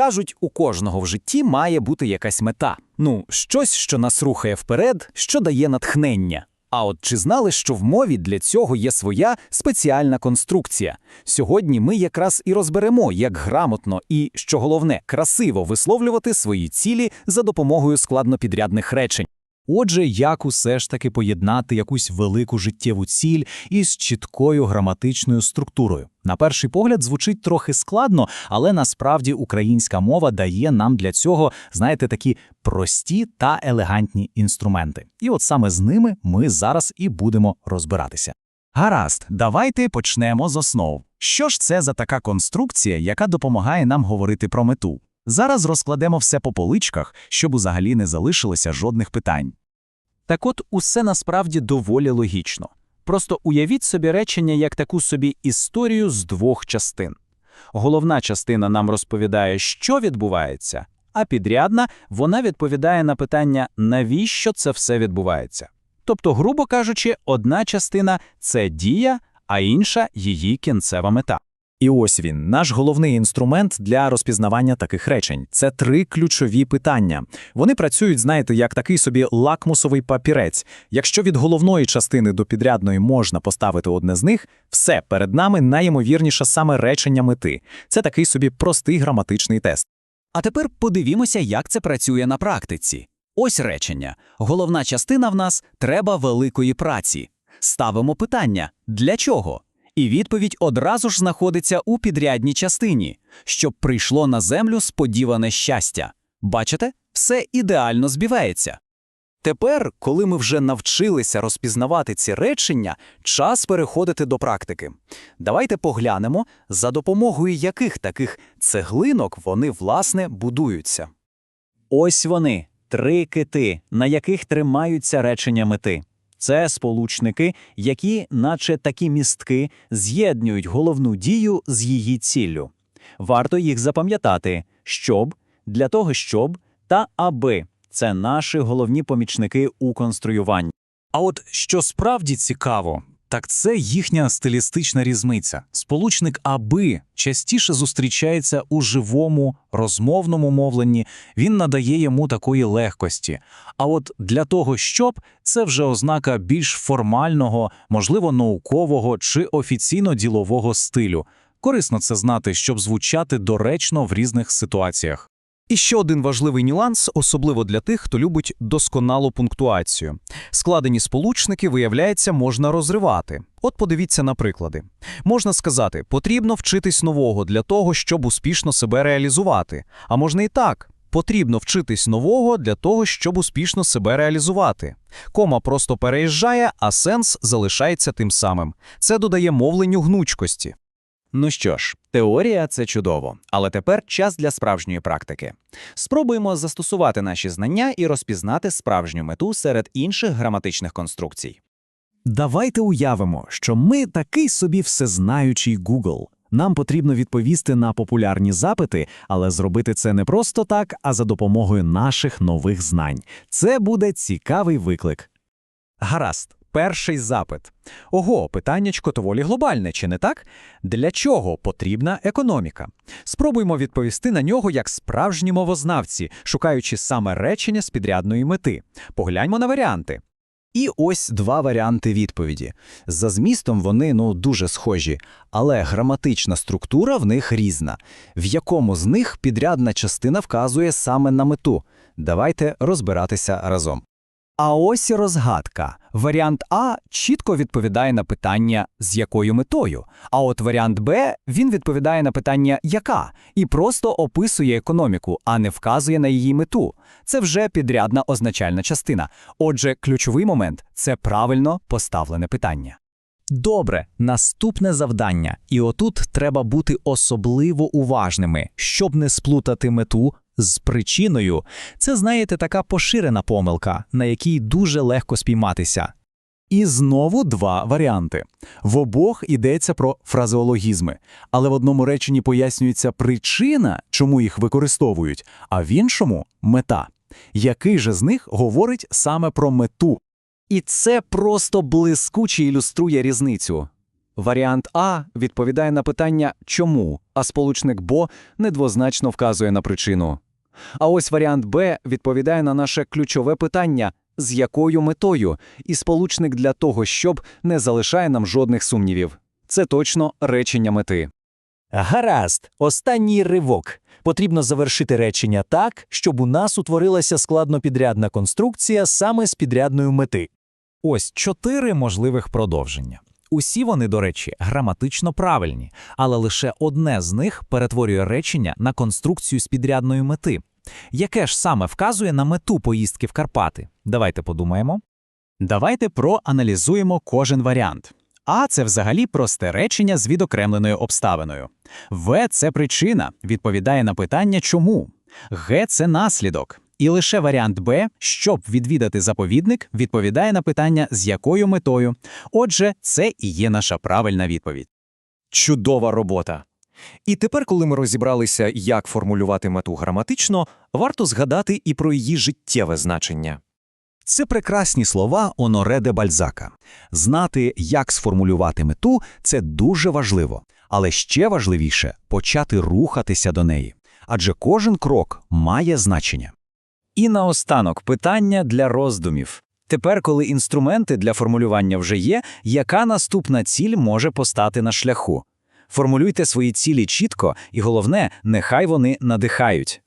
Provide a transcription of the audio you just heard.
Кажуть, у кожного в житті має бути якась мета. Ну, щось, що нас рухає вперед, що дає натхнення. А от чи знали, що в мові для цього є своя спеціальна конструкція? Сьогодні ми якраз і розберемо, як грамотно і, що головне, красиво висловлювати свої цілі за допомогою складнопідрядних речень. Отже, як усе ж таки поєднати якусь велику життєву ціль із чіткою граматичною структурою? На перший погляд звучить трохи складно, але насправді українська мова дає нам для цього, знаєте, такі прості та елегантні інструменти. І от саме з ними ми зараз і будемо розбиратися. Гаразд, давайте почнемо з основ. Що ж це за така конструкція, яка допомагає нам говорити про мету? Зараз розкладемо все по поличках, щоб взагалі не залишилося жодних питань. Так от усе насправді доволі логічно. Просто уявіть собі речення як таку собі історію з двох частин. Головна частина нам розповідає, що відбувається, а підрядна вона відповідає на питання, навіщо це все відбувається. Тобто, грубо кажучи, одна частина це дія, а інша її кінцева мета. І ось він, наш головний інструмент для розпізнавання таких речень. Це три ключові питання. Вони працюють, знаєте, як такий собі лакмусовий папірець. Якщо від головної частини до підрядної можна поставити одне з них, все перед нами найімовірніше саме речення мети. Це такий собі простий граматичний тест. А тепер подивімося, як це працює на практиці. Ось речення. Головна частина в нас треба великої праці. Ставимо питання для чого? І відповідь одразу ж знаходиться у підрядній частині, щоб прийшло на землю сподіване щастя. Бачите, все ідеально збівається. Тепер, коли ми вже навчилися розпізнавати ці речення, час переходити до практики. Давайте поглянемо, за допомогою яких таких цеглинок вони, власне, будуються. Ось вони, три кити, на яких тримаються речення мети. Це сполучники, які, наче такі містки, з'єднують головну дію з її ціллю. Варто їх запам'ятати, щоб, для того, щоб та аби це наші головні помічники у конструюванні. А от що справді цікаво, так це їхня стилістична різниця. Сполучник аби частіше зустрічається у живому, розмовному мовленні, він надає йому такої легкості. А от для того, щоб це вже ознака більш формального, можливо, наукового чи офіційно-ділового стилю. Корисно це знати, щоб звучати доречно в різних ситуаціях. І ще один важливий нюанс, особливо для тих, хто любить досконалу пунктуацію. Складені сполучники, виявляється, можна розривати. От подивіться на приклади. Можна сказати, потрібно вчитись нового для того, щоб успішно себе реалізувати. А можна і так. Потрібно вчитись нового для того, щоб успішно себе реалізувати. Кома просто переїжджає, а сенс залишається тим самим. Це додає мовленню гнучкості. Ну що ж, теорія це чудово, але тепер час для справжньої практики. Спробуємо застосувати наші знання і розпізнати справжню мету серед інших граматичних конструкцій. Давайте уявимо, що ми такий собі всезнаючий Google. Нам потрібно відповісти на популярні запити, але зробити це не просто так, а за допомогою наших нових знань. Це буде цікавий виклик. Гаразд, перший запит. Ого, питаннячко доволі глобальне, чи не так? Для чого потрібна економіка? Спробуймо відповісти на нього як справжні мовознавці, шукаючи саме речення з підрядної мети. Погляньмо на варіанти. І ось два варіанти відповіді. За змістом вони ну дуже схожі, але граматична структура в них різна. В якому з них підрядна частина вказує саме на мету. Давайте розбиратися разом. А ось і розгадка. Варіант А чітко відповідає на питання з якою метою. А от варіант Б він відповідає на питання яка і просто описує економіку, а не вказує на її мету. Це вже підрядна означальна частина. Отже, ключовий момент це правильно поставлене питання. Добре, наступне завдання. І отут треба бути особливо уважними, щоб не сплутати мету з причиною. Це, знаєте, така поширена помилка, на якій дуже легко спійматися. І знову два варіанти. В обох йдеться про фразеологізми, але в одному реченні пояснюється причина, чому їх використовують, а в іншому мета. Який же з них говорить саме про мету? І це просто блискуче ілюструє різницю. Варіант А відповідає на питання «чому?», а сполучник «бо» недвозначно вказує на причину. А ось варіант Б відповідає на наше ключове питання «з якою метою?» і сполучник для того, щоб не залишає нам жодних сумнівів. Це точно речення мети. Гаразд, останній ривок. Потрібно завершити речення так, щоб у нас утворилася складнопідрядна конструкція саме з підрядною мети. Ось чотири можливих продовження. Усі вони, до речі, граматично правильні, але лише одне з них перетворює речення на конструкцію з підрядної мети. Яке ж саме вказує на мету поїздки в Карпати? Давайте подумаємо. Давайте проаналізуємо кожен варіант. А це взагалі просте речення з відокремленою обставиною. В це причина, відповідає на питання чому. Г це наслідок. І лише варіант Б, щоб відвідати заповідник, відповідає на питання з якою метою. Отже, це і є наша правильна відповідь. Чудова робота. І тепер, коли ми розібралися, як формулювати мету граматично, варто згадати і про її життєве значення. Це прекрасні слова Оноре де Бальзака. Знати, як сформулювати мету, це дуже важливо. Але ще важливіше почати рухатися до неї. Адже кожен крок має значення. І наостанок питання для роздумів. Тепер, коли інструменти для формулювання вже є, яка наступна ціль може постати на шляху? Формулюйте свої цілі чітко, і головне, нехай вони надихають.